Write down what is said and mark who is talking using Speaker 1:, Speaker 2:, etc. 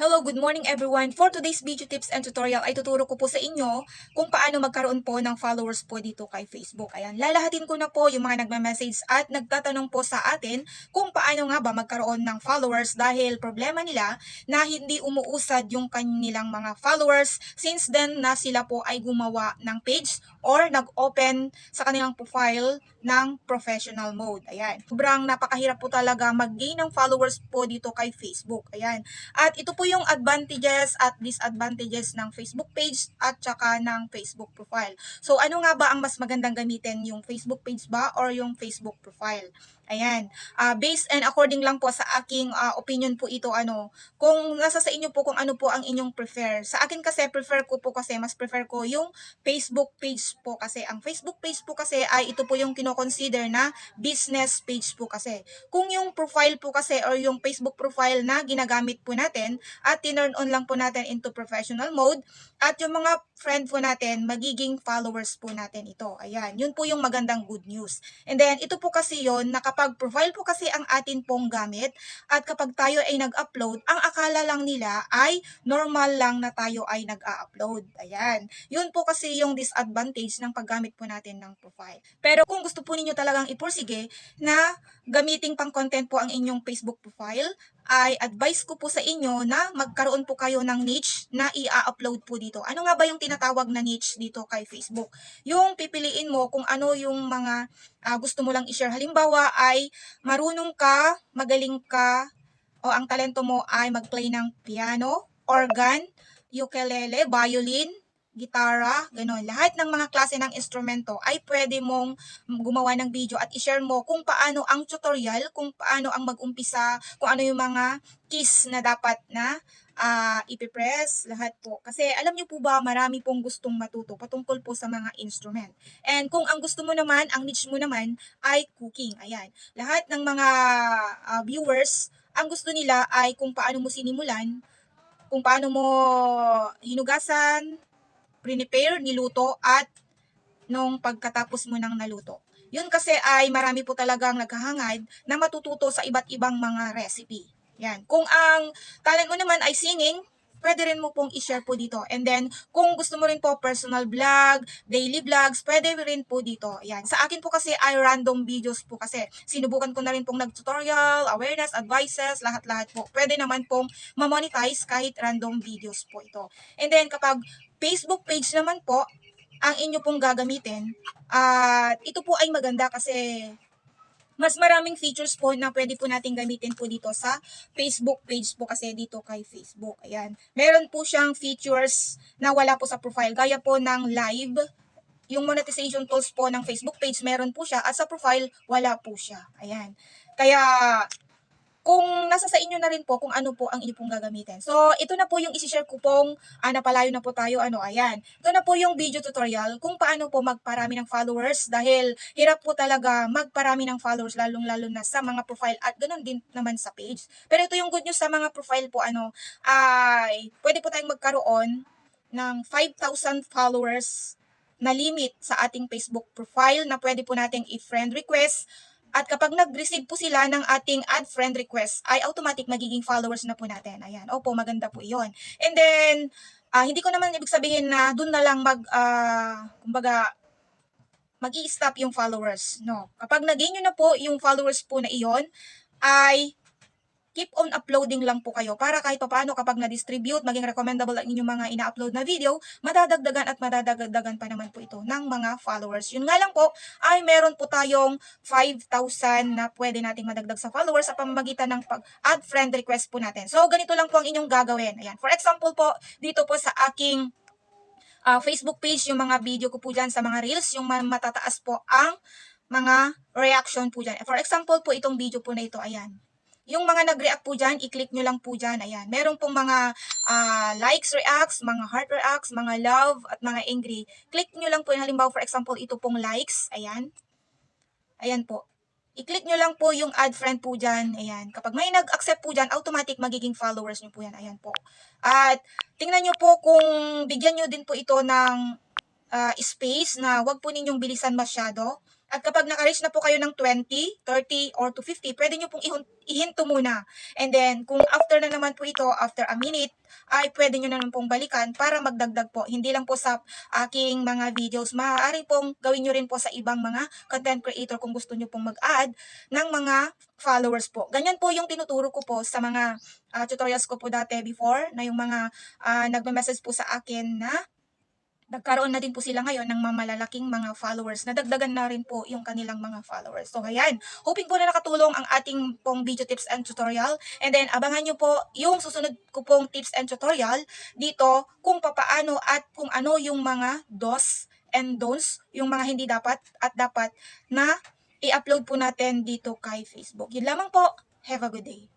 Speaker 1: Hello, good morning everyone. For today's video tips and tutorial ay tuturo ko po sa inyo kung paano magkaroon po ng followers po dito kay Facebook. Ayan, lalahatin ko na po yung mga nagme-message at nagtatanong po sa atin kung paano nga ba magkaroon ng followers dahil problema nila na hindi umuusad yung kanilang mga followers since then na sila po ay gumawa ng page or nag-open sa kanilang profile ng professional mode. Ayan. Sobrang napakahirap po talaga mag-gain ng followers po dito kay Facebook. Ayan. At ito po yung advantages at disadvantages ng Facebook page at saka ng Facebook profile. So ano nga ba ang mas magandang gamitin? Yung Facebook page ba or yung Facebook profile? Ayan. Ah, based and according lang po sa aking ah, opinion po ito ano, kung nasa sa inyo po kung ano po ang inyong prefer. Sa akin kasi prefer ko po kasi mas prefer ko yung Facebook page po kasi ang Facebook page po kasi ay ito po yung kino-consider na business page po kasi. Kung yung profile po kasi or yung Facebook profile na ginagamit po natin at tinurn on lang po natin into professional mode at yung mga friend po natin magiging followers po natin ito. Ayan, yun po yung magandang good news. And then ito po kasi yon na kapag profile po kasi ang atin pong gamit at kapag tayo ay nag-upload, ang akala lang nila ay normal lang na tayo ay nag-a-upload. Ayan. Yun po kasi yung disadvantage ng paggamit po natin ng profile. Pero kung gusto po ninyo talagang ipursige na gamiting pang content po ang inyong Facebook profile, ay advice ko po sa inyo na magkaroon po kayo ng niche na i-upload po dito. Ano nga ba yung tinatawag na niche dito kay Facebook? Yung pipiliin mo kung ano yung mga ah, gusto mo lang i-share. Halimbawa ay marunong ka, magaling ka, o ang talento mo ay mag-play ng piano, organ, ukulele, violin, gitara, gano'n. Lahat ng mga klase ng instrumento ay pwede mong gumawa ng video at i-share mo kung paano ang tutorial, kung paano ang mag-umpisa, kung ano yung mga keys na dapat na ah, ipipress, lahat po. Kasi alam niyo po ba, marami pong gustong matuto patungkol po sa mga instrument. And kung ang gusto mo naman, ang niche mo naman ay cooking. Ayan. Lahat ng mga ah, viewers, ang gusto nila ay kung paano mo sinimulan, kung paano mo hinugasan, prepare, niluto, at nung pagkatapos mo nang naluto. Yun kasi ay marami po talagang naghahangad na matututo sa iba't ibang mga recipe. Yan. Kung ang talent mo naman ay singing, pwede rin mo pong i-share po dito. And then, kung gusto mo rin po personal vlog, daily vlogs, pwede rin po dito. Yan. Sa akin po kasi ay random videos po kasi. Sinubukan ko na rin pong nag-tutorial, awareness, advices, lahat-lahat po. Pwede naman pong ma-monetize kahit random videos po ito. And then, kapag Facebook page naman po, ang inyo pong gagamitin, at ito po ay maganda kasi mas maraming features po na pwede po natin gamitin po dito sa Facebook page po kasi dito kay Facebook. Ayan. Meron po siyang features na wala po sa profile. Gaya po ng live, yung monetization tools po ng Facebook page, meron po siya. At sa profile, wala po siya. Ayan. Kaya, kung nasa sa inyo na rin po kung ano po ang inyo pong gagamitin. So, ito na po yung isi-share ko pong, ah, napalayo na po tayo, ano, ayan. Ito na po yung video tutorial kung paano po magparami ng followers dahil hirap po talaga magparami ng followers lalong-lalo na sa mga profile at ganun din naman sa page. Pero ito yung good news sa mga profile po, ano, ay pwede po tayong magkaroon ng 5,000 followers na limit sa ating Facebook profile na pwede po nating i-friend request at kapag nag-receive po sila ng ating add friend request, ay automatic magiging followers na po natin. Ayan. Opo, maganda po iyon. And then, ah, hindi ko naman ibig sabihin na dun na lang mag, ah, kumbaga, mag stop yung followers. No. Kapag nag-gain nyo na po yung followers po na iyon, ay keep on uploading lang po kayo para kahit papaano kapag na-distribute, maging recommendable ang inyong mga ina-upload na video, madadagdagan at madadagdagan pa naman po ito ng mga followers. Yun nga lang po, ay meron po tayong 5,000 na pwede nating madagdag sa followers sa pamamagitan ng pag-add friend request po natin. So, ganito lang po ang inyong gagawin. Ayan. For example po, dito po sa aking ah, Facebook page, yung mga video ko po dyan sa mga reels, yung ma- matataas po ang mga reaction po dyan. For example po, itong video po na ito, ayan. Yung mga nag-react po dyan, i-click nyo lang po dyan. Ayan. Meron pong mga ah, likes, reacts, mga heart reacts, mga love, at mga angry. Click nyo lang po. Halimbawa, for example, ito pong likes. Ayan. Ayan po. I-click nyo lang po yung add friend po dyan. Ayan. Kapag may nag-accept po dyan, automatic magiging followers nyo po yan. Ayan po. At tingnan nyo po kung bigyan nyo din po ito ng ah, space na wag po ninyong bilisan masyado. At kapag naka-reach na po kayo ng 20, 30, or to 50, pwede nyo pong ihinto muna. And then, kung after na naman po ito, after a minute, ay pwede nyo na naman pong balikan para magdagdag po. Hindi lang po sa aking mga videos. Maaari pong gawin nyo rin po sa ibang mga content creator kung gusto nyo pong mag-add ng mga followers po. Ganyan po yung tinuturo ko po sa mga ah, tutorials ko po dati before na yung mga uh, nagme-message po sa akin na nagkaroon na din po sila ngayon ng mga malalaking mga followers. Nadagdagan na rin po yung kanilang mga followers. So, ayan. Hoping po na nakatulong ang ating pong video tips and tutorial. And then, abangan nyo po yung susunod ko pong tips and tutorial dito kung papaano at kung ano yung mga dos and don'ts, yung mga hindi dapat at dapat na i-upload po natin dito kay Facebook. Yun lamang po. Have a good day.